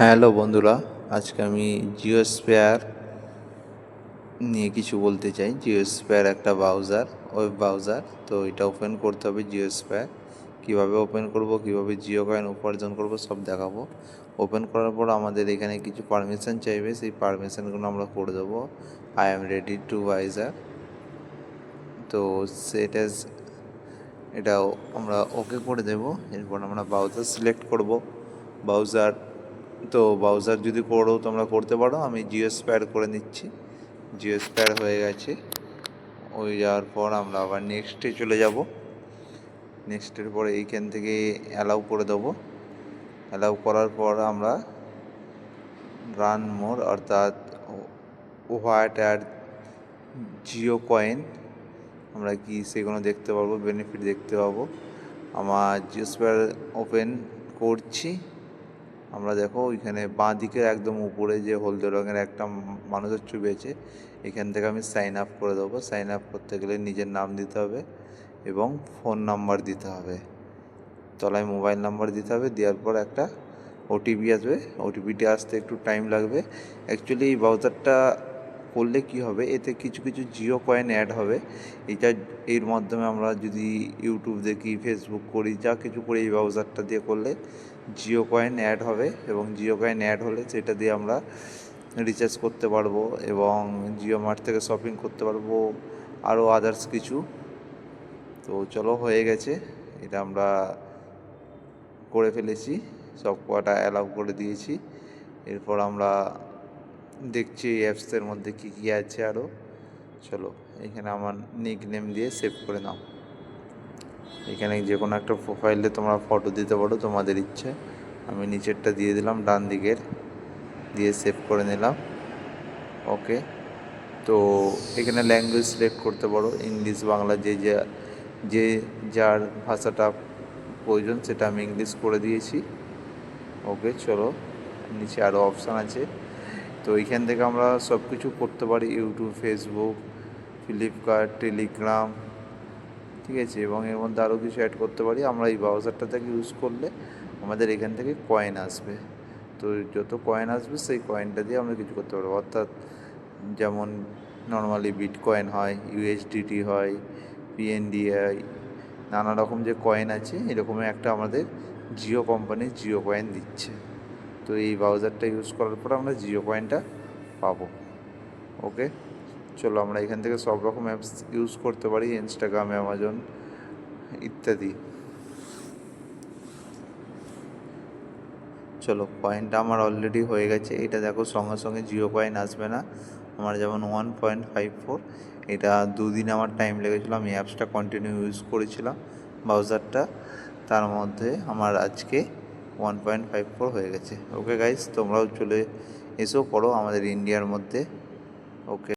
Hello বন্ধুরা, আজকে আমি জিও স্পেয়ার নিয়ে কিছু বলতে চাই। জিও স্পেয়ার একটা ব্রাউজার, ওয়েব ব্রাউজার, তো এটা ওপেন করতে হবে জিও স্পেয়ার কীভাবে ওপেন করব, কীভাবে জিও কয়েন উপার্জন করব, সব দেখাবো। ওপেন করার পর আমাদের এখানে কিছু পারমিশন চাইবে, সেই পারমিশনগুলো আমরা করে দেবো। আই এম রেডি টু ভাইজার। তো সেটা এটাও আমরা ওকে করে দেব। এরপর আমরা ব্রাউজার সিলেক্ট করব। ব্রাউজার তো ব্রাউজার যদি করো, তোমরা করতে পারো। আমি জিও স্পেয়ার করে নিচ্ছি। জিও স্পেয়ার হয়ে গেছে। ওই যাওয়ার পর আমরা আবার নেক্সটে চলে যাব। নেক্সটের পরে এইখান থেকে অ্যালাউ করে দেবো। অ্যালাউ করার পর আমরা রান মোর অর্থাৎ হোয়াট আর জিও কয়েন আমরা কি সেগুলো দেখতে পারব বেনিফিট দেখতে পাবো। আমার জিও স্পেয়ার ওপেন করছি। আমরা দেখো ওইখানে বাঁ দিকে একদম উপরে যে হলদে রঙের একটা মানুষের ছবি আছে, এখান থেকে আমি সাইন আপ করে দেবো। সাইন আপ করতে গেলে নিজের নাম দিতে হবে এবং ফোন নাম্বার দিতে হবে। তলায় মোবাইল নাম্বার দিতে হবে, দেওয়ার পর একটা ওটিপি আসবে। ওটিপিটি আসতে একটু টাইম লাগবে। অ্যাকচুয়ালি এই ব্রাউজারটা করলে কি হবে? এতে কিছু কিছু জিও কয়েন অ্যাড হবে। এটা, এর মাধ্যমে আমরা যদি ইউটিউব দেখি ফেসবুক করি, যা কিছু করি, এই ব্রাউজারটা দিয়ে করলে জিও কয়েন অ্যাড হবে এবং জিও কয়েন অ্যাড হলে সেটা দিয়ে আমরা রিচার্জ করতে পারব এবং জিও মার্ট থেকে শপিং করতে পারব, আরও আদার্স কিছু। তো চলো, হয়ে গেছে। এটা আমরা করে ফেলেছি। সব কটা অ্যালাউ করে দিয়েছি। এরপর আমরা দেখছি এই অ্যাপসের মধ্যে কী কী আছে আরও চলো, এখানে আমার নিক নেম দিয়ে সেভ করে নাও। এখানে যে কোনো একটা প্রোফাইলে তোমরা ফটো দিতে পারো, তোমাদের ইচ্ছে। আমি নিচেরটা দিয়ে দিলাম, ডান দিকের দিয়ে সেভ করে নিলাম। ওকে তো এখানে ল্যাঙ্গুয়েজ সিলেক্ট করতে পারো। ইংলিশ বাংলা, যে যা, যে যার ভাষাটা প্রয়োজন সেটা আমি ইংলিশ করে দিয়েছি। ওকে চলো, নিচে আরও অপশান আছে। তো এইখান থেকে আমরা সব কিছু করতে পারি ইউটিউব ফেসবুক ফ্লিপকার্ট টেলিগ্রাম ঠিক আছে? এবং এর মধ্যে আরও কিছু অ্যাড করতে পারি। আমরা এই ব্রাউজারটা থেকে ইউজ করলে আমাদের এখান থেকে কয়েন আসবে। তো যত কয়েন আসবে, সেই কয়েনটা দিয়ে আমরা কিছু করতে পারব। অর্থাৎ যেমন নর্মালি বিট কয়েন হয় ইউএসডিটি হয় পিএনডিআই নানা রকম যে কয়েন আছে, এরকমই একটা আমাদের জিও কোম্পানি জিও কয়েন দিচ্ছে। তো এই ব্রাউজারটা ইউজ করার পর আমরা জিও পয়েন্টটা পাবো। ওকে? চলো আমরা এখান থেকে সব রকম অ্যাপস ইউজ করতে পারি ইনস্টাগ্রাম অ্যামাজন ইত্যাদি। চলো কয়েনটা আমার অলরেডি হয়ে গেছে। এটা দেখো সঙ্গে সঙ্গে জিও কয়েন আসবে না। আমার যেমন ওয়ান পয়েন্ট ফাইভ ফোর এটা দুদিন আমার টাইম লেগেছিলো। আমি অ্যাপসটা কন্টিনিউ ইউজ করেছিলাম ব্রাউজারটা তার মধ্যে আমার আজকে ওয়ান পয়েন্ট ফাইভ ফোর হয়ে গেছে। ওকে গাইস তোমরাও চলে এসো, পড়ো আমাদের ইন্ডিয়ার মধ্যে। ওকে